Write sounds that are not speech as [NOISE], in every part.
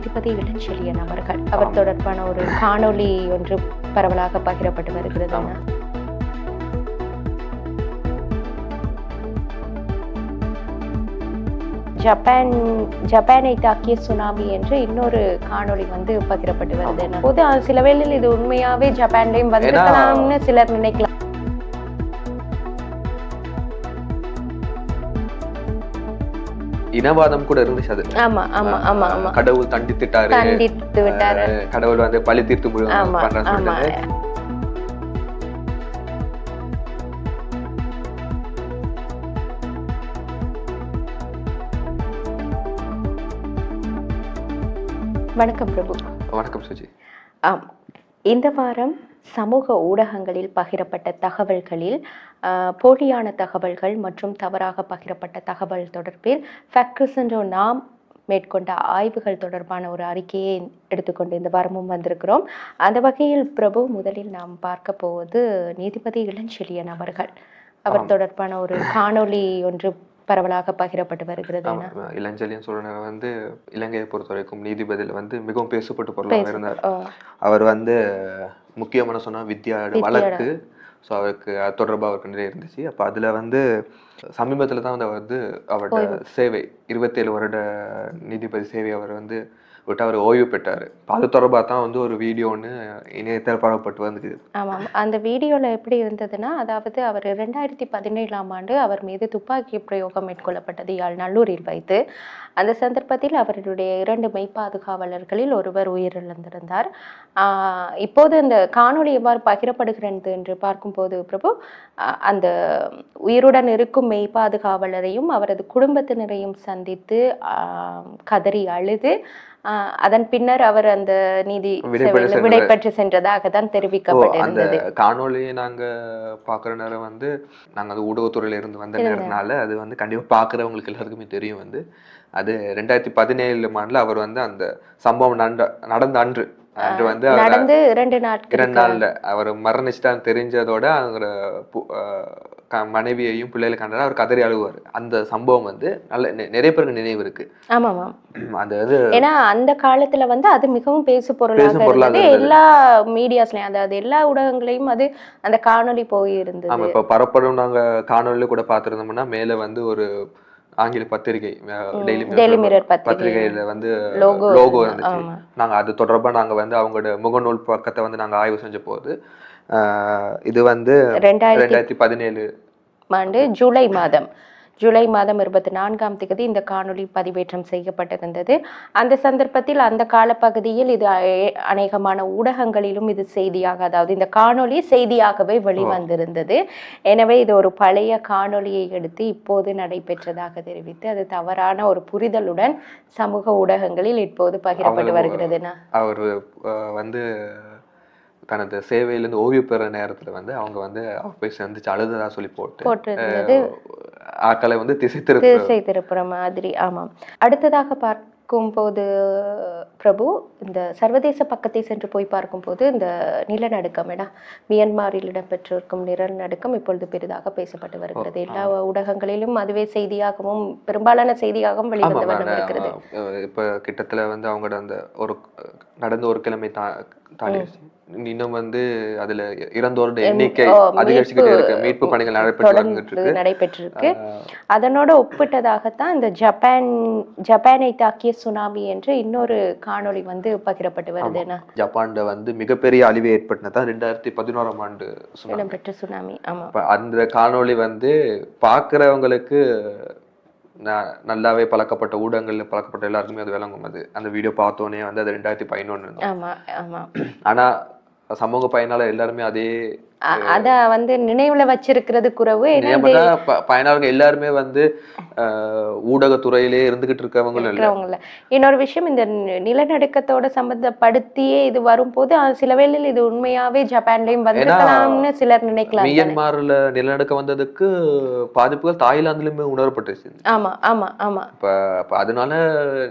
நீதிபதி இளஞ்செழியன் அவர்கள் அவர் தொடர்பான ஒரு காணொளி ஒன்று பரவலாக பகிரப்பட்டு வருகிறது. ஜப்பான் ஜப்பானை தாக்கிய சுனாமி என்று இன்னொரு காணொளி வந்து பகிரப்பட்டு வருது. போது சில வேளையில் இது உண்மையாவே ஜப்பான்லயும் வந்திருக்கலாம்னு சிலர் நினைக்கலாம். இனவாதம் கூட இருந்துச்சு அது. ஆமா ஆமா ஆமா ஆமா. கடவுள் தண்டித்துட்டாரு கண்டித்து விட்டாரு. கடவுள் வந்து பழி தீர்த்து பண்றேன்னு சொல்லிட்டு. வணக்கம் பிரபு. வணக்கம் சுஜி. ஆம் இந்த வாரம் சமூக ஊடகங்களில் பகிரப்பட்ட தகவல்களில் போலியான தகவல்கள் மற்றும் தவறாக பகிரப்பட்ட தகவல் தொடர்பில் ஃபேக்ட்ரிசன்றோ நாம் மேற்கொண்ட ஆய்வுகள் தொடர்பான ஒரு அறிக்கையை எடுத்துக்கொண்டு இந்த வாரமும் வந்திருக்கிறோம் அந்த வகையில் பிரபு முதலில் நாம் பார்க்க போவது நீதிபதி இளஞ்செழியன் அவர்கள் அவர். தொடர்பான ஒரு காணொளி ஒன்று பரவலாக பகிரப்பட்டு வருகிறது இளஞ்செழியன் சொல்றனர் வந்து இலங்கையை பொறுத்த வரைக்கும் நீதிபதியில வந்து மிகவும் பேசப்பட்டு பொருளாக இருந்தார். அவர் வந்து முக்கியமான சொன்னா வித்யாடு. வழக்கு. ஸோ அவருக்கு அது தொடர்பாக அவருக்கு நிறைய இருந்துச்சு. அப்போ அதில் வந்து சமீபத்தில் தான் வந்து அவர் வந்து அவரோட சேவை இருபத்தேழு வருட நீதிபதி சேவை அவர் வந்து விட்டு அவர் ஓய்வு பெற்றார். அது தொடர்பாக தான் வந்து ஒரு வீடியோ ஒன்று இணையத்தில் பரவப்பட்டு வந்துக்குது ஆமாம் அந்த வீடியோவில் எப்படி இருந்ததுன்னா அதாவது அவர் ரெண்டாயிரத்தி பதினேழாம் ஆண்டு அவர் மீது துப்பாக்கி பிரயோகம் மேற்கொள்ளப்பட்டது யாழ் நல்லூரில் வைத்து அந்த சந்தர்ப்பத்தில் அவருடைய இரண்டு மெய்ப்பாதுகாவலர்களில் ஒருவர் உயிரிழந்திருந்தார். இப்போது அந்த காணொளி எவ்வாறு பகிரப்படுகிறது என்று பார்க்கும்போது பிரபு அந்த உயிருடன் இருக்கும் மெய்ப்பாதுகாவலரையும் அவரது குடும்பத்தினரையும் சந்தித்து கதறி அழுது அதன் பின்னர் அவர் அந்த நீதி விடைபெற்று சென்றதாக தான் தெரிவிக்கப்பட்டிருந்தது காணொளியை நாங்க பார்க்குற நேரம் வந்து நாங்க அது ஊடகத்துறையில இருந்து வந்த நேரத்தினால அது வந்து கண்டிப்பா பார்க்குறவங்களுக்கு எல்லாருக்குமே தெரியும் வந்து. அது ரெண்டாயிரத்தி பதினேழு ஆண்டுல அவர் வந்து அந்த சம்பவம் நட நடந்த அன்று அன்று வந்து நடந்து இரண்டு நாட்கள் இரண்டு நாள்ல அவர் மரணிச்சிட்டான்னு தெரிஞ்சதோட அவர பு- அஹ் க- மனைவியையும் பிள்ளைகளை கண்டாரு அவர் கதறி அழுவார். அந்த சம்பவம் வந்து நல்ல நிறைய பேருக்கு நினைவு இருக்கு. ஆமாம் ஆமாம் அந்த இது ஏன்னா அந்த காலத்துல வந்து அது மிகவும் பேசு பொருளாக இருந்தது. எல்லா மீடியாஸ்லயும் அதாவது எல்லா ஊடகங்களையும் அது அந்த காணொளி போய் இருந்தது. ஆமா இப்ப பரப்படும் நாங்க காணொலியில கூட பார்த்திருந்தோம்னா மேல வந்து ஒரு ஆங்கில பத்திரிகை டெய்லி மிரர் பத்திரிகை. பத்திரிகையில வந்து லோகோ இருந்துச்சு. நாங்க அது தொடர்பா நாங்க வந்து அவங்களோட முகநூல் பக்கத்தை வந்து நாங்க ஆய்வு செஞ்ச போது இது வந்து ரெண்டாயிரத்தி பதினேழு ஆண்டு ஜூலை மாதம். ஜூலை மாதம் இருபத்தி நான்காம் தேதி இந்த காணொளி பதிவேற்றம் செய்யப்பட்டிருந்தது. அந்த சந்தர்ப்பத்தில் அந்த காலப்பகுதியில் இது அநேகமான ஊடகங்களிலும் இது செய்தியாக அதாவது இந்த காணொளி செய்தியாகவே வெளிவந்திருந்தது. எனவே இது ஒரு பழைய காணொளியை எடுத்து இப்போது நடைபெற்றதாக தெரிவித்து அது தவறான ஒரு புரிதலுடன் சமூக ஊடகங்களில் இப்போது பகிரப்பட்டு வருகிறதுனா அவர் வந்து தனது சேவையிலேருந்து ஓய்வு பெற நேரத்துல வந்து அவங்க வந்து அவர் போய் சந்திச்சு அழுததா சொல்லி போட்டு ஆக்களை வந்து திசை திருப்ப திசை திருப்புற மாதிரி. ஆமாம் அடுத்ததாக பார்க்கும்போது பிரபு இந்த சர்வதேச பக்கத்தை சென்று போய் பார்க்கும்போது இந்த நிலநடுக்கம் என மியான்மரில் இடம்பெற்றிருக்கும் நிலநடுக்கம் இப்பொழுது பெரிதாக பேசப்பட்டு வருகிறது. எல்லா ஊடகங்களிலும் அதுவே செய்தியாகவும் பெரும்பாலான செய்தியாகவும் வெளிவந்த இருக்கிறது. இப்ப கிட்டத்தட்ட வந்து அவங்களோட அந்த ஒரு நடந்த ஒரு கிழமை தா தாண்டிடுச்சு இன்னும் வந்து அதுல இறந்தோரோட எண்ணிக்கை அதிகரிச்சுக்கிட்டே இருக்கு. மீட்பு பணிகள் நடைபெற்று தொடர்ந்து இருக்கு அதனோட ஒப்பிட்டதாகத்தான் இந்த ஜப்பான் ஜப்பானை தாக்கிய சுனாமி என்று இன்னொரு காணொளி வந்து பகிரப்பட்டு வருதுன்னா ஜப்பான்ல வந்து மிகப்பெரிய அழிவு ஏற்பட்டதான் ரெண்டாயிரத்தி பதினோராம் ஆண்டு இடம்பெற்ற சுனாமி. ஆமா. அந்த காணொளி வந்து பார்க்குறவங்களுக்கு ந- நல்லாவே பழக்கப்பட்ட ஊடகங்கள்ல பழக்கப்பட்ட எல்லாருக்குமே அது விளங்கும். அது அந்த வீடியோ பார்த்தோன்னே வந்து அது ரெண்டாயிரத்தி பதினொன்று ஆனா சமூக பயனாளர் எல்லாருமே அதே அத வந்து நினைவுல வச்சிருக்கிறது குறைவு பயனாளர்கள் எல்லாருமே வந்து ஊடகத்துறையிலே இருந்துகிட்டு இருக்கிறவங்கள இன்னொரு விஷயம் இந்த நிலநடுக்கத்தோட சம்பந்தப்படுத்தியே இது வரும்போது சில வேளையில் இது உண்மையாவே ஜப்பான்லயும் வந்திருக்கலாம்னு சிலர் நினைக்கலாம். மியன்மார்ல நிலநடுக்கம் வந்ததுக்கு பாதிப்புகள் தாய்லாந்துலயுமே உணரப்பட்டுச்சு. ஆமா ஆமா ஆமா. இப்ப அதனால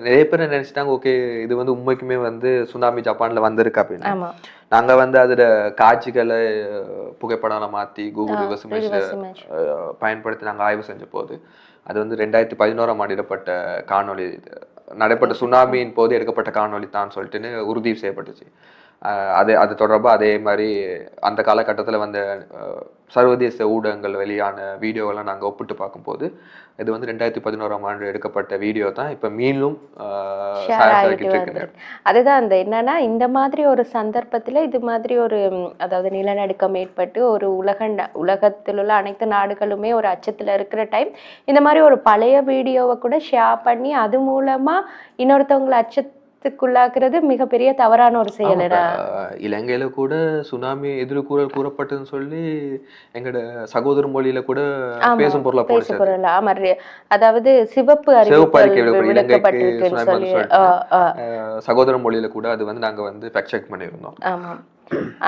நிறைய பேர் நினைச்சிட்டாங்க ஓகே இது வந்து உண்மைக்குமே வந்து சுனாமி ஜப்பான்ல வந்திருக்கு அப்படின்னு. ஆமா. நாங்க வந்து அதுல காட்சிகளை அஹ், புகைப்படம்ல மாத்தி கூகுள் ரிவர்ஸ் image. பயன்படுத்தி நாங்க ஆய்வு செஞ்ச போது அது வந்து ரெண்டாயிரத்தி பதினோராம் ஆண்டு இடப்பட்ட காணொளி இது. நடைபெற்ற சுனாமியின் போது எடுக்கப்பட்ட காணொளி தான் சொல்லிட்டுன்னு உறுதி செய்யப்பட்டுச்சு அஹ் அது அது தொடர்பாக அதே மாதிரி அந்த காலகட்டத்தில் வந்த சர்வதேச ஊடகங்கள் வெளியான வீடியோவெல்லாம் நாங்கள் ஒப்பிட்டு பார்க்கும்போது இது வந்து ரெண்டாயிரத்தி பதினோராம் ஆண்டு எடுக்கப்பட்ட வீடியோ தான் இப்போ மீண்டும் அதுதான் அந்த என்னன்னா இந்த மாதிரி ஒரு சந்தர்ப்பத்துல இது மாதிரி ஒரு அதாவது நிலநடுக்கம் ஏற்பட்டு ஒரு உலக உலகத்தில் உள்ள அனைத்து நாடுகளுமே ஒரு அச்சத்துல இருக்கிற டைம் இந்த மாதிரி ஒரு பழைய வீடியோவை கூட ஷேர் பண்ணி அது மூலமா இன்னொருத்தவங்களை அச்சத்துக்குள்ளாக்குறது மிகப்பெரிய தவறான ஒரு ஆமா, செயல் இலங்கையில கூட சுனாமி எதிர்கூறல் கூறப்பட்டதுன்னு சொல்லி எங்கட சகோதர மொழியில கூட ஆமா, பேசும் பொருளா பேச போச்சு அது. பொருள். ஆமா அதாவது சிவப்பு. அஹ், சகோதர மொழியில கூட அது வந்து நாங்க வந்து ஃபேக்ட் செக் பண்ணியிருந்தோம்.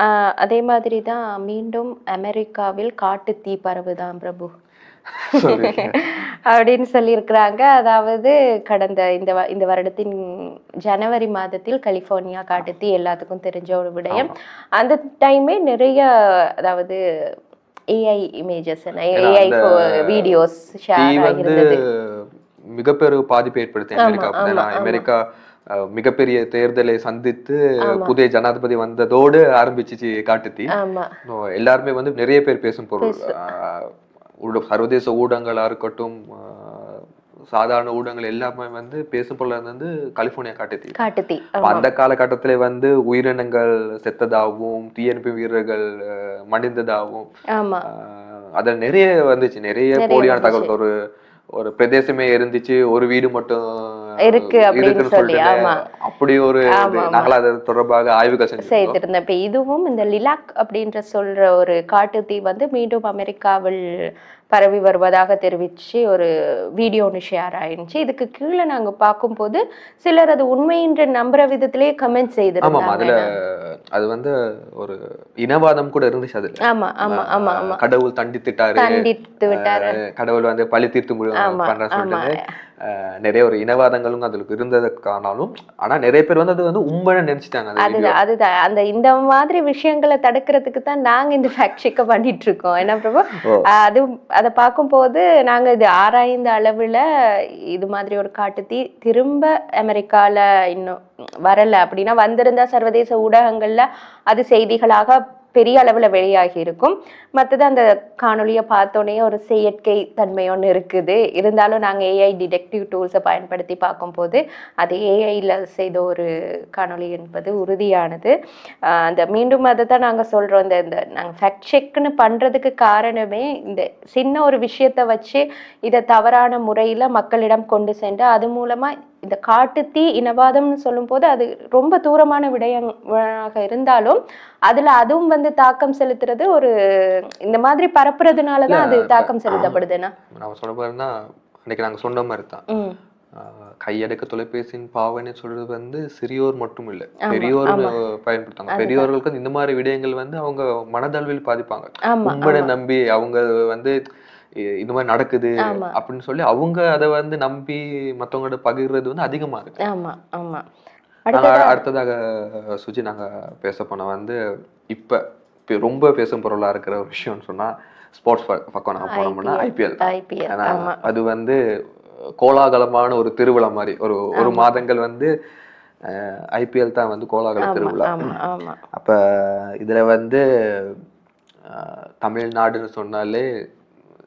ஆஹ் அதே மாதிரி தான் மீண்டும் அமெரிக்காவில் காட்டு தீ பரவுதான் பிரபு. [LAUGHS] அப்படின்னு சொல்லியிருக்கிறாங்க. அதாவது கடந்த இந்த இந்த வருடத்தின் ஜனவரி மாதத்தில் கலிஃபோர்னியா காட்டுத்தீ எல்லாத்துக்கும் தெரிஞ்ச ஒரு விடயம். அந்த டைமே நிறைய அதாவது AI images AI videos share ஆகியிருந்தது. மிகப்பெரு பாதிப்பை ஏற்படுத்தி அமெரிக்கா. அமெரிக்கா மிகப்பெரிய தேர்தலை சந்தித்து. புதிய ஜனாதிபதி வந்ததோடு ஆரம்பிச்சிச்சு காட்டுத்தீ. எல்லாருமே வந்து நிறைய பேர் பேசும் பொருள். சர்வதேச ஊடகங்களா இருக்கட்டும் சாதாரண ஊடகங்கள் எல்லாமே வந்து பேசும் பொருள் வந்து கலிபோர்னியா காட்டுத்தீ காட்டுத்தீ அந்த காலகட்டத்திலே வந்து உயிரினங்கள் செத்ததாகவும் தீயணைப்பு வீரர்கள் மடிந்ததாகவும் அதுல நிறைய வந்துச்சு. நிறைய போலியான. தகவல். ஒரு ஒரு பிரதேசமே இருந்துச்சு. ஒரு வீடு மட்டும் இருக்கு அப்படின்னு சொல்லி, ஆமா. அப்படி ஒரு அது தொடர்பாக ஆய்வுகள் செய்திருந்தேன் இப்போ இதுவும் இந்த லிலாக் அப்படின்ற சொல்ற ஒரு காட்டுத்தீ வந்து மீண்டும் அமெரிக்காவில் பரவி வருவதாக தெரிவிச்சு ஒரு வீடியோ ஒன்று ஷேர் ஆயிருந்துச்சு. இதுக்கு கீழே நாங்க பார்க்கும்போது சிலர் அது உண்மை என்று நம்புற விதத்திலேயே கமெண்ட் ஆமாம் அதுல செய்திருந்தாங்க. அது வந்து ஒரு இனவாதம் கூட இருந்துச்சு அதுல. ஆமா ஆமா ஆமா ஆமா. கடவுள் தண்டித்துட்டாரு. தண்டித்து விட்டாரு. கடவுள் வந்து பழி தீர்த்து முடி- நிறைய ஒரு இனவாதங்களும் அதுல இருந்ததுக்கானாலும் ஆனா நிறைய பேர் வந்து அது வந்து உண்மைன்னு நினைச்சிட்டாங்க. அதுதான் அதுதான். அந்த இந்த மாதிரி விஷயங்களை தடுக்கிறதுக்கு தான் நாங்க இந்த ஃபேக்ட் செக்கை பண்ணிட்டு இருக்கோம். என்ன பிரபு? அது அதை பார்க்கும்போது நாங்க இது ஆராய்ந்த அளவுல இது மாதிரி ஒரு காட்டுத்தீ திரும்ப அமெரிக்கால இன்னும் வரல. அப்படின்னா வந்திருந்தா சர்வதேச ஊடகங்கள்ல அது செய்திகளாக பெரிய அளவில் வெளியாகி இருக்கும். மற்றது அந்த காணொளியை பார்த்தோன்னே ஒரு செயற்கை தன்மை ஒன்று இருக்குது. இருந்தாலும் நாங்கள் ஏஐ டிடெக்டிவ் டூல்ஸை பயன்படுத்தி பார்க்கும்போது அது ஏஐயில் செய்த ஒரு காணொளி என்பது உறுதியானது. அந்த மீண்டும் அதை தான் நாங்கள் சொல்கிறோம் இந்த இந்த நாங்கள் ஃபேக்ட் செக்னு பண்ணுறதுக்கு காரணமே இந்த சின்ன ஒரு விஷயத்தை வச்சு இதை தவறான முறையில் மக்களிடம் கொண்டு சென்று அது மூலமாக இந்த காட்டுத்தீ இனவாதம்னு சொல்லும்போது அது ரொம்ப தூரமான விடயமாக இருந்தாலும் அதில் அதுவும் வந்து தாக்கம் செலுத்துறது ஒரு இந்த மாதிரி பரப்புறதுனால தான் அது தாக்கம் செலுத்தப்படுதுன்னா. நம்ம சொல்ல அன்னைக்கு நாங்க சொன்ன மாதிரி தான் கையடக்க தொலைபேசியின் பாவனை சொல்றது வந்து சிறியோர் மட்டும் இல்ல ஆமா. பயன்படுத்தாங்க. பெரியோர்களுக்கு இந்த மாதிரி விடயங்கள் வந்து அவங்க மனதளவில் பாதிப்பாங்க. உண்மையை நம்பி அவங்க வந்து இ- இது மாதிரி நடக்குது. அப்படின்னு சொல்லி அவங்க அதை வந்து நம்பி மத்தவங்களோட பகிர்றது வந்து அதிகமா இருக்கு. ஆமா ஆமா. அடுத்ததாக சுஜி நாங்க பேச போன வந்து இப்ப ரொம்ப பேசும் பொருளா இருக்கிற ஒரு விஷயம்னு சொன்னா ஸ்போர்ட்ஸ் பக்கம் நாங்க போனோம்னா ஐபிஎல் ஐபிஎல் அது வந்து கோலாகலமான ஒரு திருவிழா மாதிரி ஒரு ஒரு. மாதங்கள் வந்து ஐபிஎல் தான் வந்து கோலாகல திருவிழா. அப்ப இதுல வந்து தமிழ்நாடுன்னு சொன்னாலே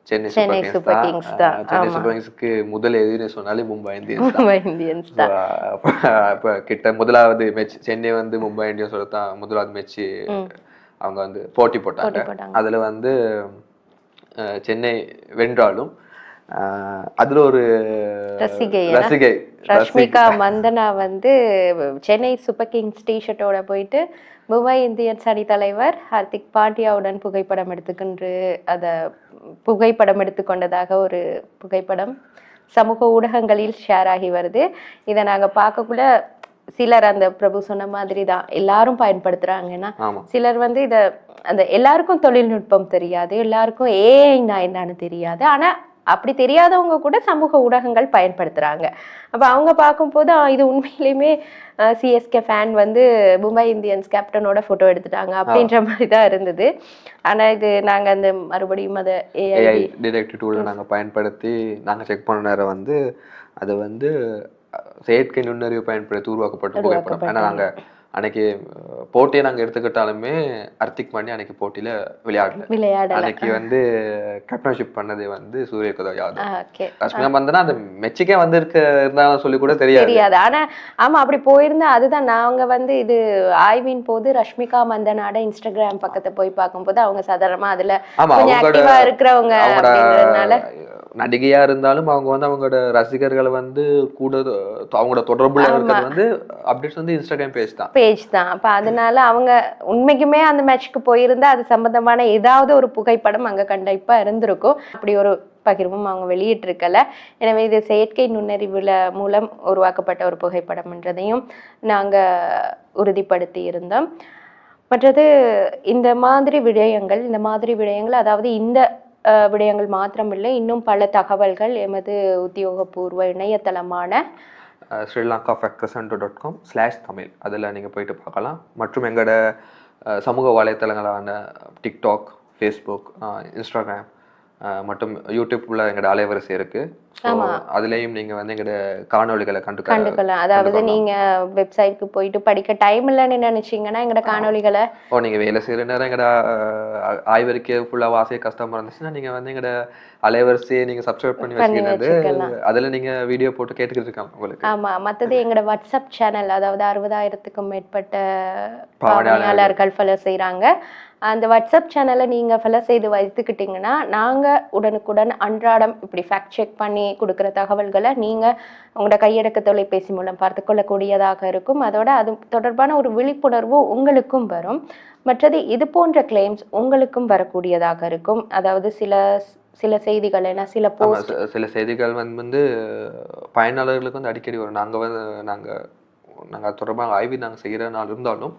சென்னை சூப்பர் கிங்ஸ் தான். சென்னை சூப்பர் கிங்ஸ்க்கு முதல் எதிரி சொன்னாலே மும்பை இந்தியன்ஸ் மும்பை இந்தியன்ஸ் தான். கிட்ட முதலாவது மேட்ச் சென்னை வந்து மும்பை இந்தியன்ஸோட தான் முதலாவது மேட்ச். அவங்க வந்து போட்டி போட்டாங்க. போட்டி போட்டாங்க. அதுல வந்து சென்னை வென்றாலும் அதுல ஒரு ரசிகை, ரஷ்மிகா மந்தனா வந்து சென்னை சூப்பர் கிங்ஸ் டிஷர்ட்டோட போயிட்டு மும்பை இந்தியன்ஸ் அணி தலைவர் ஹார்திக் பாண்டியாவுடன் புகைப்படம் எடுத்துக்கின்று அதை புகைப்படம் எடுத்துக்கொண்டதாக ஒரு புகைப்படம் சமூக ஊடகங்களில் ஷேர் ஆகி வருது. இதை நாங்க பார்க்கக்குள்ள சிலர் அந்த பிரபு சொன்ன மாதிரி தான் எல்லாரும் பயன்படுத்துறாங்கன்னா சிலர் வந்து இத அந்த எல்லாருக்கும் தொழில்நுட்பம் தெரியாது எல்லாருக்கும் ஏஐனா என்னன்னு தெரியாது. ஆனா அப்படி தெரியாதவங்க கூட சமூக ஊடகங்கள் பயன்படுத்துறாங்க. அப்ப அவங்க பார்க்கும்போது "ஆ, இது உண்மையிலுமே சிஎஸ்கே ஃபேன் வந்து மும்பை இந்தியன்ஸ் கேப்டனோட போட்டோ எடுத்துட்டாங்க அப்படின்ற மாதிரி தான் இருந்தது. ஆனா இது நாங்க அந்த மறுபடியும் அதை ஏஐ டிடெக்டிவ் டூலை நாங்க பயன்படுத்தி நாங்க செக் பண்ண நேரம் வந்து அது வந்து செயற்கை நுண்ணறிவு பயன்படுத்தி உருவாக்கப்பட்ட புகைப்படம். ஏன்னா நாங்க அன்னைக்கு போட்டியை நாங்க எடுத்துக்கிட்டாலுமே அர்த்திக் பாண்டி அன்னைக்கு போட்டியில விளையாடல. விளையாடல. அன்னைக்கு வந்து கேப்டன்ஷிப் பண்ணது வந்து சூரிய குதவ் யாதவ். ரஷ்மிகா மந்தனா அந்த மெச்சிக்கே வந்திருக்க இருந்தாலும் சொல்லி கூட தெரியாது. தெரியாது. ஆனா ஆமா அப்படி போயிருந்தா அதுதான். நாங்க வந்து இது ஆய்வின் போது ரஷ்மிகா மந்தனாட இன்ஸ்டாகிராம் பக்கத்தை போய் பார்க்கும்போது அவங்க சாதாரணமா அதுல கொஞ்சம் அவங்களோட ஆக்டிவா இருக்கிறவங்க நடிகையா இருந்தாலும் அவங்க வந்து அவங்களோட ரசிகர்களை வந்து கூட அவங்களோட தொடர்புல இருக்கிறது வந்து அப்டேட்ஸ் வந்து இன்ஸ்டாகிராம் பேஜ் தான். ஏஜ் தான். அப்போ அதனால அவங்க உண்மைக்குமே அந்த மேட்ச்க்கு போயிருந்தா அது சம்பந்தமான ஏதாவது ஒரு புகைப்படம் அங்கே கண்டிப்பாக இருந்திருக்கும். அப்படி ஒரு பகிர்வும் அவங்க வெளியிட்டிருக்கல. எனவே இது செயற்கை நுண்ணறிவுல மூலம் உருவாக்கப்பட்ட ஒரு புகைப்படம்ன்றதையும் நாங்கள் உறுதிப்படுத்தி இருந்தோம். மற்றது இந்த மாதிரி விடயங்கள் இந்த மாதிரி விடயங்கள் அதாவது இந்த விடயங்கள் மாத்திரமில்லை இன்னும் பல தகவல்கள் எமது உத்தியோகபூர்வ இணையதளமான Sri Lanka factor dot com slash Tamil. அதில் நீங்கள் போயிட்டு பார்க்கலாம். மற்றும் எங்களோட சமூக வலைத்தளங்களான டிக்டாக் ஃபேஸ்புக் இன்ஸ்டாகிராம் மற்றும் யூடியூப்ல எங்களோட அலைவரிசை இருக்கு. அதுலேயும் நீங்கள் வந்து எங்களோட காணொளிகளை கண்டு கண்டுக்கலாம் அதாவது. நீங்க வெப்சைட்க்கு போயிட்டு படிக்க டைம் இல்லைன்னு நினைச்சீங்கன்னா எங்கட காணொளிகளை ஓ நீங்கள் வேலை செய்கிற நேரம் எங்களோட ஆய்வறிக்கை ஃபுல்லாக வாசிய கஷ்டமாக இருந்துச்சுன்னா நீங்கள் வந்து எங்களோட அலைவரிசையை நீங்கள் சப்ஸ்கிரைப் பண்ணி வச்சுக்கிறது. அதில் நீங்கள் வீடியோ போட்டு கேட்டுக்கிட்டு இருக்காங்க உங்களுக்கு ஆமா மத்தது எங்கட வாட்ஸ்அப் சேனல் அதாவது அறுபதாயிரத்துக்கும் மேற்பட்ட பாவனையாளர்கள். ஃபாலோ செய்றாங்க அந்த வாட்ஸ்அப் சேனலை நீங்க ஃபாலோ செய்து வைத்துக்கிட்டீங்கன்னா நாங்க உடனுக்குடன் அன்றாடம் இப்படி ஃபேக்ட் செக் பண்ணி கொடுக்குற தகவல்களை நீங்க உங்களோட கையடக்க தொலைபேசி மூலம் பார்த்து கொள்ளக்கூடியதாக இருக்கும். அதோட அது தொடர்பான ஒரு விழிப்புணர்வு உங்களுக்கும் வரும். மற்றது இது போன்ற கிளைம்ஸ் உங்களுக்கும் வரக்கூடியதாக இருக்கும். அதாவது சில சில செய்திகள் என சில போஸ்ட் சில செய்திகள் வந்து பயனாளர்களுக்கு வந்து அடிக்கடி வரும். நாங்கள் வந்து நாங்கள் நாங்கள் தொடர்பாக ஆய்வு நாங்கள் செய்கிற நாள் இருந்தாலும்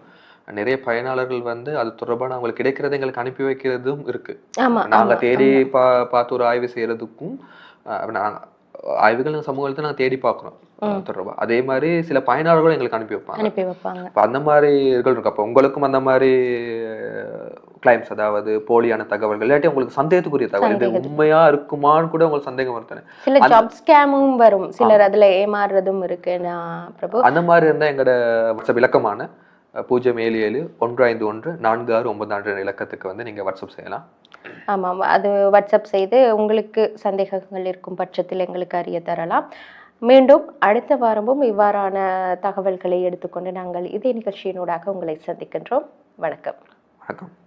நிறைய பயனாளர்கள் வந்து அது தொடர்பான அவங்களுக்கு கிடைக்கிறது எங்களுக்கு அனுப்பி வைக்கிறதும் இருக்கு. ஆமா நாங்க தேடி. பா பார்த்து ஒரு ஆய்வு செய்யறதுக்கும் ஆய்வுகள் சமூகத்தை நாங்கள் தேடி பார்க்குறோம். தொடர்பா. அதே மாதிரி சில பயனாளர்களும் எங்களுக்கு அனுப்பி வைப்பாங்க. அனுப்பி வைப்பாங்க. அந்த மாதிரி இதுகள் இருக்கு. அப்போ உங்களுக்கும் அந்த மாதிரி கிளைம்ஸ் அதாவது போலியான தகவல்கள் இல்லாட்டி உங்களுக்கு சந்தேகத்துக்குரிய தகவல் இது உண்மையா இருக்குமான்னு கூட உங்களுக்கு சந்தேகம் வருத்தானே. சில ஜாப் ஸ்கேமும் வரும். சிலர் அதுல ஏமாறுறதும் இருக்கு. நான் பிரபு அந்த மாதிரி இருந்தால் எங்களோட வாட்ஸ்அப் இலக்கமான அஹ், பூஜ்ஜியம் ஏழு ஏழு ஒன்று ஐந்து ஒன்று நான்கு ஆறு ஒன்பது ஆறு இலக்கத்துக்கு வந்து நீங்கள் வாட்ஸ்அப் செய்யலாம். ஆமாம் அது வாட்ஸ்அப் செய்து உங்களுக்கு சந்தேகங்கள் இருக்கும் பட்சத்தில் எங்களுக்கு அறிய தரலாம். மீண்டும் அடுத்த வாரமும் இவ்வாறான தகவல்களை எடுத்துக்கொண்டு நாங்கள் இதே நிகழ்ச்சியினூடாக உங்களை சந்திக்கின்றோம். வணக்கம். வணக்கம்.